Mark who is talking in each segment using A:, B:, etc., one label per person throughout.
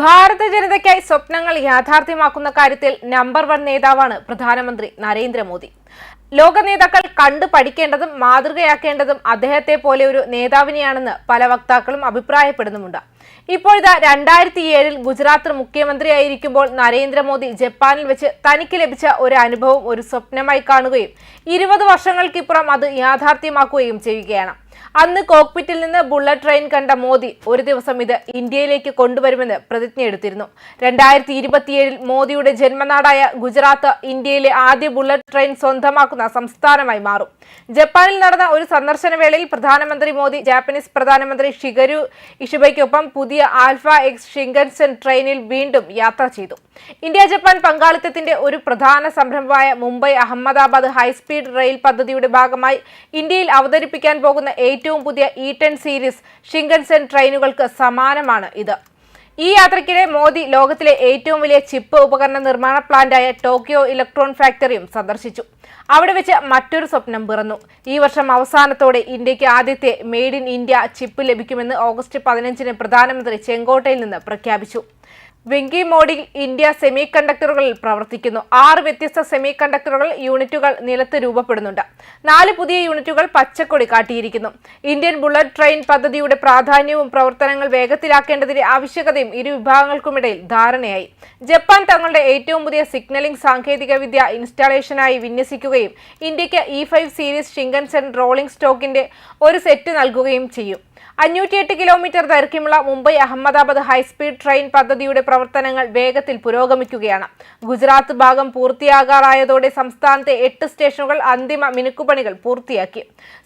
A: ഭാരത ജനതയ്ക്കായി സ്വപ്നങ്ങൾ യാഥാർത്ഥ്യമാക്കുന്ന കാര്യത്തിൽ number one നേതാവാണ് പ്രധാനമന്ത്രി നരേന്ദ്രമോദി. ലോക നേതാക്കൾ കണ്ടു പഠിക്കേണ്ടതും മാതൃകയാക്കേണ്ടതും അദ്ദേഹത്തെ പോലെ ഒരു നേതാവിനെയാണെന്ന് പല വക്താക്കളും അഭിപ്രായപ്പെടുന്നുമുണ്ട്. ഇപ്പോഴിതാ രണ്ടായിരത്തി ഏഴിൽ ഗുജറാത്ത് മുഖ്യമന്ത്രിയായിരിക്കുമ്പോൾ നരേന്ദ്രമോദി ജപ്പാനിൽ വെച്ച് തനിക്ക് ലഭിച്ച ഒരു അനുഭവം ഒരു സ്വപ്നമായി കാണുകയും ഇരുപത് വർഷങ്ങൾക്കിപ്പുറം അത് യാഥാർത്ഥ്യമാക്കുകയും ചെയ്യുകയാണ്. അന്ന് കോക്പിറ്റിൽ നിന്ന് ബുള്ളറ്റ് ട്രെയിൻ കണ്ട മോദി ഒരു ദിവസം ഇത് ഇന്ത്യയിലേക്ക് കൊണ്ടുവരുമെന്ന് പ്രതിജ്ഞയെടുത്തിരുന്നു രണ്ടായിരത്തി ഇരുപത്തിയേഴിൽ മോദിയുടെ ജന്മനാടായ ഗുജറാത്ത് ഇന്ത്യയിലെ ആദ്യ ബുള്ളറ്റ് ട്രെയിൻ സ്വന്തമാക്കുന്ന സംസ്ഥാനമായി മാറും. ജപ്പാനിൽ നടന്ന ഒരു സന്ദർശന വേളയിൽ പ്രധാനമന്ത്രി മോദി ജാപ്പനീസ് പ്രധാനമന്ത്രി ഷിഗരു ഇഷിബയ്ക്കൊപ്പം പുതിയ ആൽഫ എക്സ് ഷിങ്കൻസൺ ട്രെയിനിൽ വീണ്ടും യാത്ര ചെയ്തു. ഇന്ത്യ ജപ്പാൻ പങ്കാളിത്തത്തിന്റെ ഒരു പ്രധാന സംരംഭമായ മുംബൈ അഹമ്മദാബാദ് ഹൈസ്പീഡ് റെയിൽ പദ്ധതിയുടെ ഭാഗമായി ഇന്ത്യയിൽ അവതരിപ്പിക്കാൻ പോകുന്ന ഏറ്റവും പുതിയ ഇ ടെൻ സീരീസ് ഷിങ്കൻസൻ ട്രെയിനുകൾക്ക് സമാനമാണ് ഇത്. ഈ യാത്രയ്ക്കിടെ മോദി ലോകത്തിലെ ഏറ്റവും വലിയ ചിപ്പ് ഉപകരണ നിർമ്മാണ പ്ലാന്റായ ടോക്കിയോ ഇലക്ട്രോൺ ഫാക്ടറിയും സന്ദർശിച്ചു. അവിടെ വെച്ച് മറ്റൊരു സ്വപ്നം പിറന്നു. ഈ വർഷം അവസാനത്തോടെ ഇന്ത്യയ്ക്ക് ആദ്യത്തെ മെയ്ഡ് ഇൻ ഇന്ത്യ ചിപ്പ് ലഭിക്കുമെന്ന് ഓഗസ്റ്റ് പതിനഞ്ചിന് പ്രധാനമന്ത്രി ചെങ്കോട്ടയിൽ നിന്ന് പ്രഖ്യാപിച്ചു. വെങ്കി മോഡിൽ ഇന്ത്യ സെമി കണ്ടക്ടറുകളിൽ പ്രവർത്തിക്കുന്നു. ആറ് വ്യത്യസ്ത സെമി കണ്ടക്ടറുകൾ യൂണിറ്റുകൾ നിലത്ത് രൂപപ്പെടുന്നുണ്ട്. നാല് പുതിയ യൂണിറ്റുകൾ പച്ചക്കൊടി കാട്ടിയിരിക്കുന്നു. ഇന്ത്യൻ ബുള്ളറ്റ് ട്രെയിൻ പദ്ധതിയുടെ പ്രാധാന്യവും പ്രവർത്തനങ്ങൾ വേഗത്തിലാക്കേണ്ടതിന്റെ ആവശ്യകതയും ഇരു വിഭാഗങ്ങൾക്കുമിടയിൽ ധാരണയായി. ജപ്പാൻ തങ്ങളുടെ ഏറ്റവും പുതിയ സിഗ്നലിംഗ് സാങ്കേതികവിദ്യ ഇൻസ്റ്റാളേഷനായി വിന്യസിക്കുകയും ഇന്ത്യയ്ക്ക് ഇ സീരീസ് ഷിങ്കൻസൺ റോളിംഗ് സ്റ്റോക്കിന്റെ ഒരു സെറ്റ് നൽകുകയും ചെയ്യും. അഞ്ഞൂറ്റിയെട്ട് കിലോമീറ്റർ ദൈർഘ്യമുള്ള മുംബൈ അഹമ്മദാബാദ് ഹൈസ്പീഡ് ട്രെയിൻ പദ്ധതിയുടെ പ്രവർത്തനങ്ങൾ വേഗത്തിൽ പുരോഗമിക്കുകയാണ്. ഗുജറാത്ത് ഭാഗം പൂർത്തിയാകാറായതോടെ സംസ്ഥാനത്തെ എട്ട് സ്റ്റേഷനുകൾ അന്തിമ മിനുക്കുപണികൾ പൂർത്തിയാക്കി.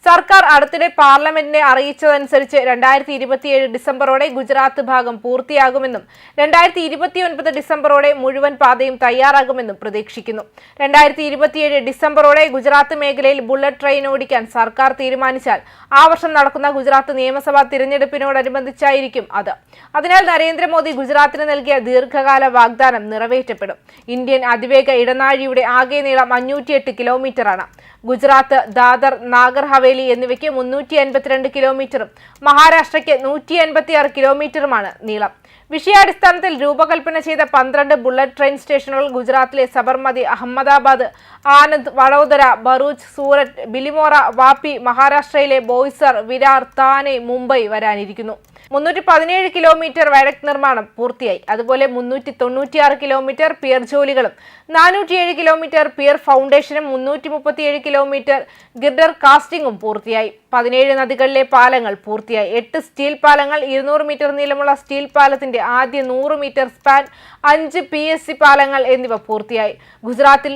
A: സർക്കാർ അടുത്തിടെ പാർലമെന്റിനെ അറിയിച്ചതനുസരിച്ച് രണ്ടായിരത്തി ഇരുപത്തിയേഴ് ഡിസംബറോടെ ഗുജറാത്ത് ഭാഗം പൂർത്തിയാകുമെന്നും രണ്ടായിരത്തി ഇരുപത്തിയൊൻപത് ഡിസംബറോടെ മുഴുവൻ പാതയും തയ്യാറാകുമെന്നും പ്രതീക്ഷിക്കുന്നു. രണ്ടായിരത്തി ഇരുപത്തിയേഴ് ഡിസംബറോടെ ഗുജറാത്ത് മേഖലയിൽ ബുള്ളറ്റ് ട്രെയിൻ ഓടിക്കാൻ സർക്കാർ തീരുമാനിച്ചാൽ ആ വർഷം നടക്കുന്ന ഗുജറാത്ത് നിയമസഭാ തിരഞ്ഞെടുപ്പിനോടനുബന്ധിച്ചായിരിക്കും അത്. അതിനാൽ നരേന്ദ്രമോദി ഗുജറാത്തിന് നൽകിയ ദീർഘകാല വാഗ്ദാനം നിറവേറ്റപ്പെടും. ഇന്ത്യൻ അതിവേഗ ഇടനാഴിയുടെ ആകെ നീളം അഞ്ഞൂറ്റിയെട്ട് കിലോമീറ്ററാണ്. ഗുജറാത്ത് ദാദർ നാഗർ ഹവേലി എന്നിവയ്ക്ക് മുന്നൂറ്റി അൻപത്തിരണ്ട് കിലോമീറ്ററും മഹാരാഷ്ട്രയ്ക്ക് നൂറ്റി അൻപത്തിയാറ് കിലോമീറ്ററുമാണ് നീളം. വിഷയാടിസ്ഥാനത്തിൽ രൂപകൽപ്പന ചെയ്ത പന്ത്രണ്ട് ബുള്ളറ്റ് ട്രെയിൻ സ്റ്റേഷനുകൾ ഗുജറാത്തിലെ സബർമതി അഹമ്മദാബാദ് ആനന്ദ് വഡോദര ഭറൂച്ച് സൂററ്റ് ബിലിമോറ വാപ്പി മഹാരാഷ്ട്രയിലെ ബോയ്സർ വിരാർ താനെ മുംബൈ വരാനിരിക്കുന്നു. മുന്നൂറ്റി പതിനേഴ് കിലോമീറ്റർ വഴക്ക് നിർമ്മാണം പൂർത്തിയായി. അതുപോലെ മുന്നൂറ്റി തൊണ്ണൂറ്റിയാറ് കിലോമീറ്റർ പിയർ ജോലികളും നാനൂറ്റിയേഴ് കിലോമീറ്റർ പിയർ ഫൗണ്ടേഷനും മുന്നൂറ്റി മുപ്പത്തിയേഴ് കിലോമീറ്റർ ഗിർഡർ കാസ്റ്റിംഗും പൂർത്തിയായി. പതിനേഴ് നദികളിലെ പാലങ്ങൾ പൂർത്തിയായി. എട്ട് സ്റ്റീൽ പാലങ്ങൾ ഇരുന്നൂറ് മീറ്റർ നീളമുള്ള സ്റ്റീൽ പാലത്തിന്റെ ആദ്യ നൂറ് മീറ്റർ സ്പാൻ അഞ്ച് പി എസ് സി പാലങ്ങൾ എന്നിവ പൂർത്തിയായി. ഗുജറാത്തിൽ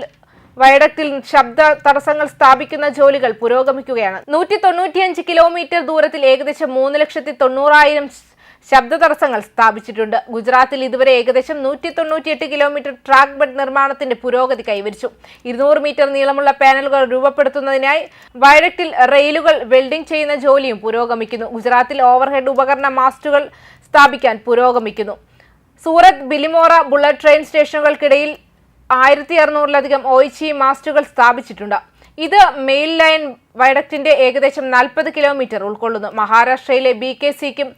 A: വയഡക്റ്റിൽ ശബ്ദ തടസ്സങ്ങൾ സ്ഥാപിക്കുന്ന ജോലികൾ പുരോഗമിക്കുകയാണ്. നൂറ്റി തൊണ്ണൂറ്റിയഞ്ച് കിലോമീറ്റർ ദൂരത്തിൽ ഏകദേശം മൂന്ന് ലക്ഷത്തി തൊണ്ണൂറായിരം ശബ്ദ തടസ്സങ്ങൾ സ്ഥാപിച്ചിട്ടുണ്ട്. ഗുജറാത്തിൽ ഇതുവരെ ഏകദേശം നൂറ്റി തൊണ്ണൂറ്റിയെട്ട് കിലോമീറ്റർ ട്രാക്ക് ബെഡ് നിർമ്മാണത്തിന്റെ പുരോഗതി കൈവരിച്ചു. ഇരുന്നൂറ് മീറ്റർ നീളമുള്ള പാനലുകൾ രൂപപ്പെടുത്തുന്നതിനായി വയഡക്റ്റിൽ റെയിലുകൾ വെൽഡിംഗ് ചെയ്യുന്ന ജോലിയും പുരോഗമിക്കുന്നു. ഗുജറാത്തിൽ ഓവർഹെഡ് ഉപകരണ മാസ്റ്റുകൾ സ്ഥാപിക്കാൻ പുരോഗമിക്കുന്നു. സൂറത്ത് ബിലിമോറ ബുള്ളറ്റ് ട്രെയിൻ സ്റ്റേഷനുകൾക്കിടയിൽ ആയിരത്തി അറുന്നൂറിലധികം ഒയിച്ചി മാസ്റ്റുകൾ സ്ഥാപിച്ചിട്ടുണ്ട്. ഇത് മെയിൽ ലൈൻ വയഡക്റ്റിന്റെ ഏകദേശം നാൽപ്പത് കിലോമീറ്റർ ഉൾക്കൊള്ളുന്നു. മഹാരാഷ്ട്രയിലെ ബി കെ സിക്കും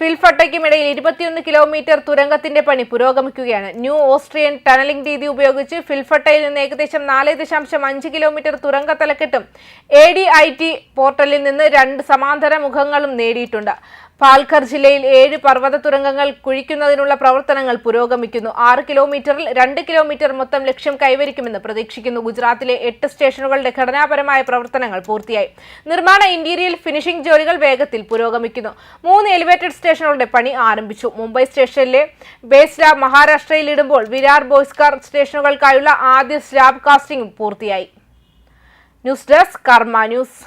A: ഫിൽഫട്ടയ്ക്കും ഇടയിൽ ഇരുപത്തിയൊന്ന് കിലോമീറ്റർ തുരങ്കത്തിന്റെ പണി പുരോഗമിക്കുകയാണ്. ന്യൂ ഓസ്ട്രിയൻ ടണലിംഗ് രീതി ഉപയോഗിച്ച് ഫിൽഫട്ടയിൽ നിന്ന് ഏകദേശം നാല് ദശാംശം അഞ്ച് കിലോമീറ്റർ തുരങ്ക തലക്കെട്ടും എ ഡി ഐ ടി പോർട്ടലിൽ നിന്ന് രണ്ട് സമാന്തര മുഖങ്ങളും നേടിയിട്ടുണ്ട്. പാൽഘർ ജില്ലയിൽ ഏഴ് പർവത തുരങ്കങ്ങൾ കുഴിക്കുന്നതിനുള്ള പ്രവർത്തനങ്ങൾ പുരോഗമിക്കുന്നു. ആറ് കിലോമീറ്ററിൽ രണ്ട് കിലോമീറ്റർ മൊത്തം ലക്ഷ്യം കൈവരിക്കുമെന്ന് പ്രതീക്ഷിക്കുന്നു. ഗുജറാത്തിലെ എട്ട് സ്റ്റേഷനുകളുടെ ഘടനാപരമായ പ്രവർത്തനങ്ങൾ പൂർത്തിയായി. നിർമ്മാണ ഇന്റീരിയൽ ഫിനിഷിംഗ് ജോലികൾ വേഗത്തിൽ പുരോഗമിക്കുന്നു. മൂന്ന് എലിവേറ്റഡ് സ്റ്റേഷനുകളുടെ പണി ആരംഭിച്ചു. മുംബൈ സ്റ്റേഷനിലെ ബേസ് സ്ലാബ് മഹാരാഷ്ട്രയിൽ ഇടുമ്പോൾ വിരാർ ബോയ്സ്കാർ സ്റ്റേഷനുകൾക്കായുള്ള ആദ്യ സ്ലാബ് കാസ്റ്റിംഗും പൂർത്തിയായി. News desk Karma news.